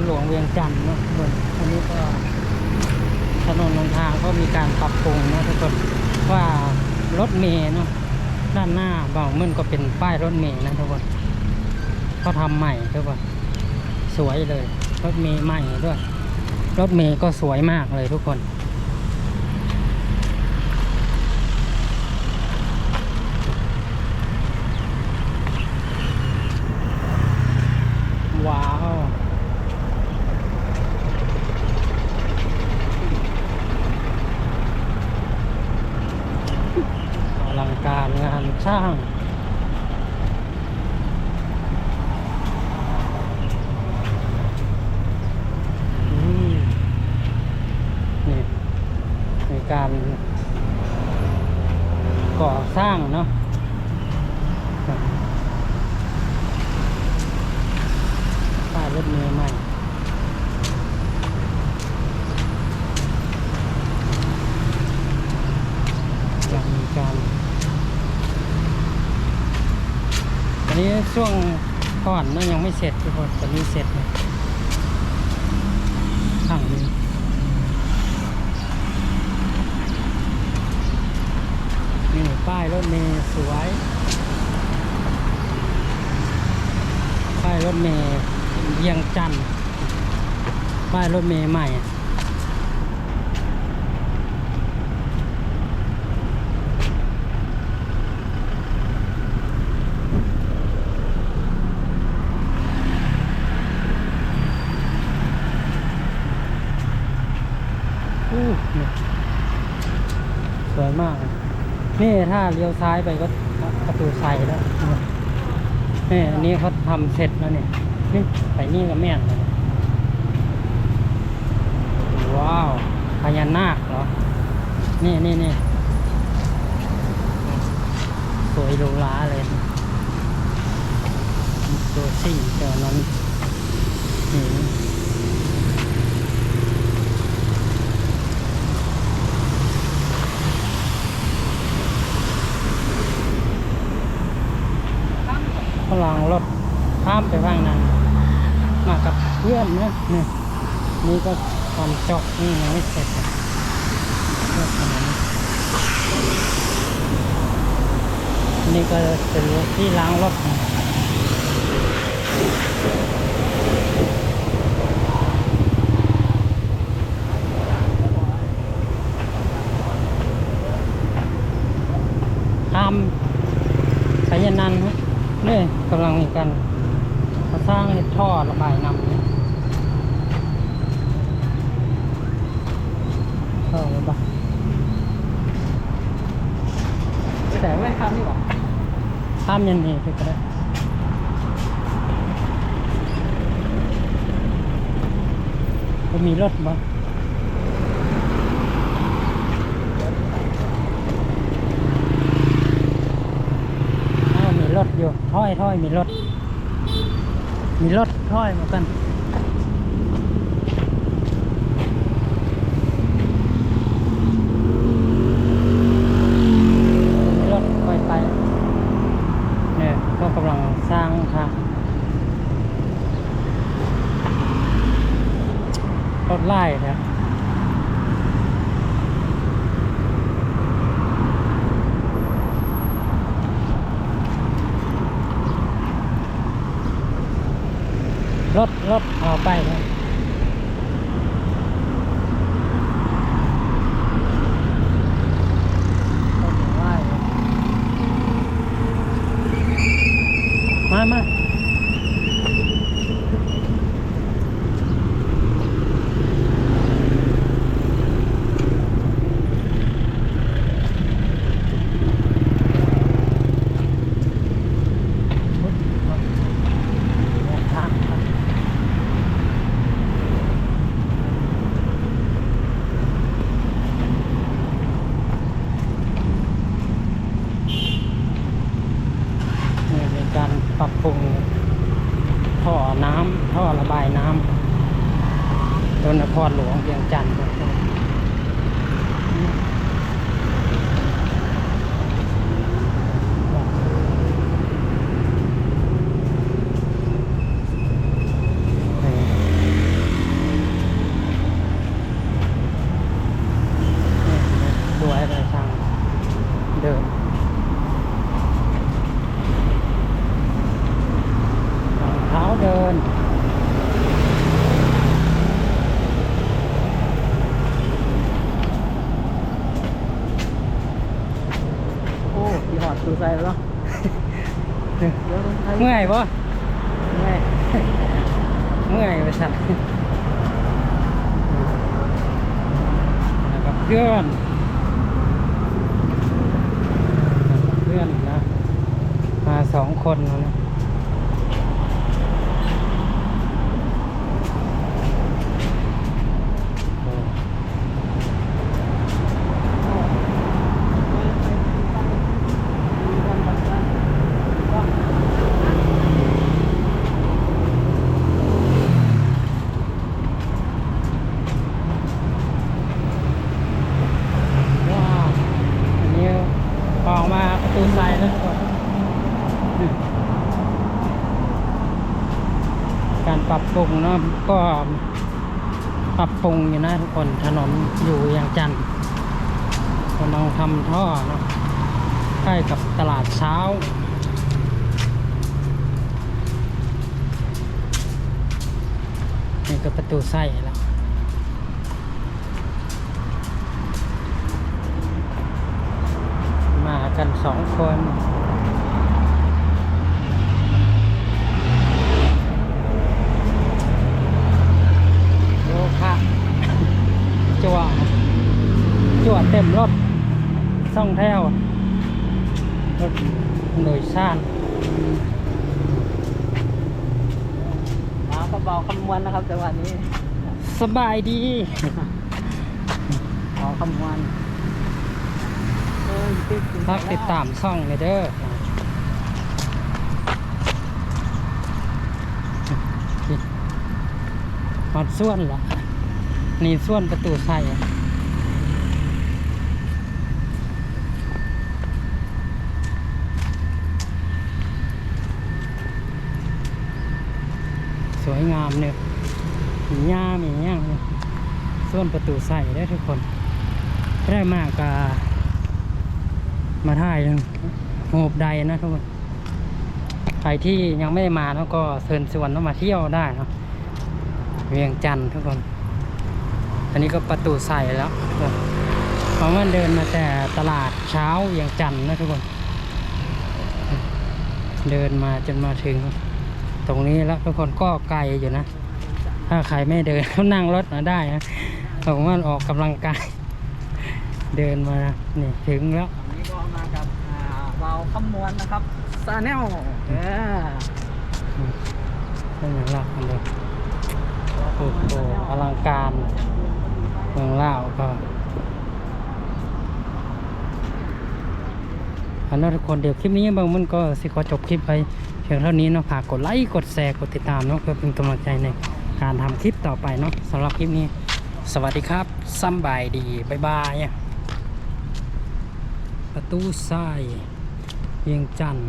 รหลวงเวียงจันทร์เนาะทุกคนอันนี้ก็ถนนลงทางก็มีการปรับปรุงนะทุกคนว่ารถเมย์เนาะด้านหน้าเบามึนก็เป็นป้ายรถเมย์นะทุกคนเขาทำใหม่ทุกคนสวยเลย รถเมย์ใหม่ด้วย รถเมย์ก็สวยมากเลยทุกคน ว้าวอลังการงานช่าง อืมนี่มีการก่อสร้างเนาะป้ายรถ เมล์ใหม่ยังมีการอันนี้ช่วงก่อนนะยังไม่เสร็จทุกคนตอนนี้เสร็จแล้วข้างนี้นี่ป้ายรถเมล์สวยป้ายรถเมล์ เวียงจันป้ายรถเมล์ใหม่อู้นี่สวยมาก นี่ถ้าเลี้ยวซ้ายไปก็ประตูใสแล้วนี่อันนี้เขาทำเสร็จแล้วเนี่ย ไปนี่ก็แม่นเลยว้าวพญานาคเหรอ นี่นี่นี่สวยหรูหราเลยตัวสี่เจอนั้นนี่ ฝรั่งรถข้ามไปฝั่งนั้น มากับเพื่อ นี่นี่ก็ตอนเจาะนี่ยังไม่เสร็จอะเรื่องขนาดนี้นี่ก็เป็นที่ล้างรถนะข้ามสายนันนี่กำลังมีการสร้างท่อระบายน้ำ เนี่ยท่อบายแต่ไม่ข้ามนี่หรอข้ามยันนี่ไปก็ได้ก็มีรถบ้างอ้าวมีรถอยู่ถ้อยถ้อยมีรถ มีรถถ้อยเหมือนกัน มีรถค่อยไป เนี่ยก็กำลัง สร้างทางรถไล่เนี่ยรถรถเอาไปเลยรถไล่เนี่ยมามาทางครับ นี่มีการปรับปรุงท่อน้ำท่อระบายน้ำโดนนครหลวงเวียงจันทร์ครับนี่ อดูใส่แล้วเดี๋ยวต้องใช้เมื่อยปะเมื่อยเมื่อยไปสัตว์แล้วกับเพื่อนกับเพื่อนนะมาสองคนแล้วนะโอ้ว้าวอันนี้ออกมาประตูใส่แล้วก่อน การ ปรับปรุงเนาะก็ปรับปรุงอยู่นะทุกคนถนนอยู่อย่างจันทร์กำลังทำท่อเนาะใกล้กับตลาดเช้านี่ก็ประตูไส้แล้วมากันสองคน โลคะจั่วจั่ว เต็มรถซ่องแถวรถโดยสารมาก็เบาคำนวณนะครับจังหวะนี้ สบายดีเบาคำนวณเออติดฝากติดตามช่องเลยเด้อหอดส่วนละนี่ส่วนประตูใส่ วยงามเนี่ยมีหญ้ามีหย่างเนี่ยส่วนประตูใส่ได้ทุกคนได้มากกามาถ่ายโหบใดนะทุกคนใครที่ยังไม่ได้มาแล้วก็เชิญชวนต้องมาเที่ยวได้เนาะเวียงจันทร์ทุกคน อันนี้ก็ประตูใส่แล้วเพราะมันเดินมาแต่ตลาดเช้าเวียงจันทร์นะทุกคน เดินมาจนมาถึง ตรงนี้แล้วทุกคนก็ไกลอยู่นะ ถ้าใครไม่เดินก็นั่งรถมาได้นะผมว่าออกกำลังกาย เดินมานี่ถึงแล้วอันนี้ก็มากับอ่าเบาคำนวณนะครับซาแนลเออเป็นอย่างหลักกันเลยโอ้โหอลังการเมืองล่าวก็ อันนั้นทุกคนเดี๋ยวคลิปนี้บางมันก็สิขอจบคลิปไปเพียงเท่านี้เนาะฝากกดไลค์กดแชร์กดติดตามเนาะเพื่อเป็นกำลังใจในการทำคลิปต่อไปเนาะสำหรับคลิปนี้ สวัสดีครับสำบายดีบายบายประตูทรายเวียงจันทร์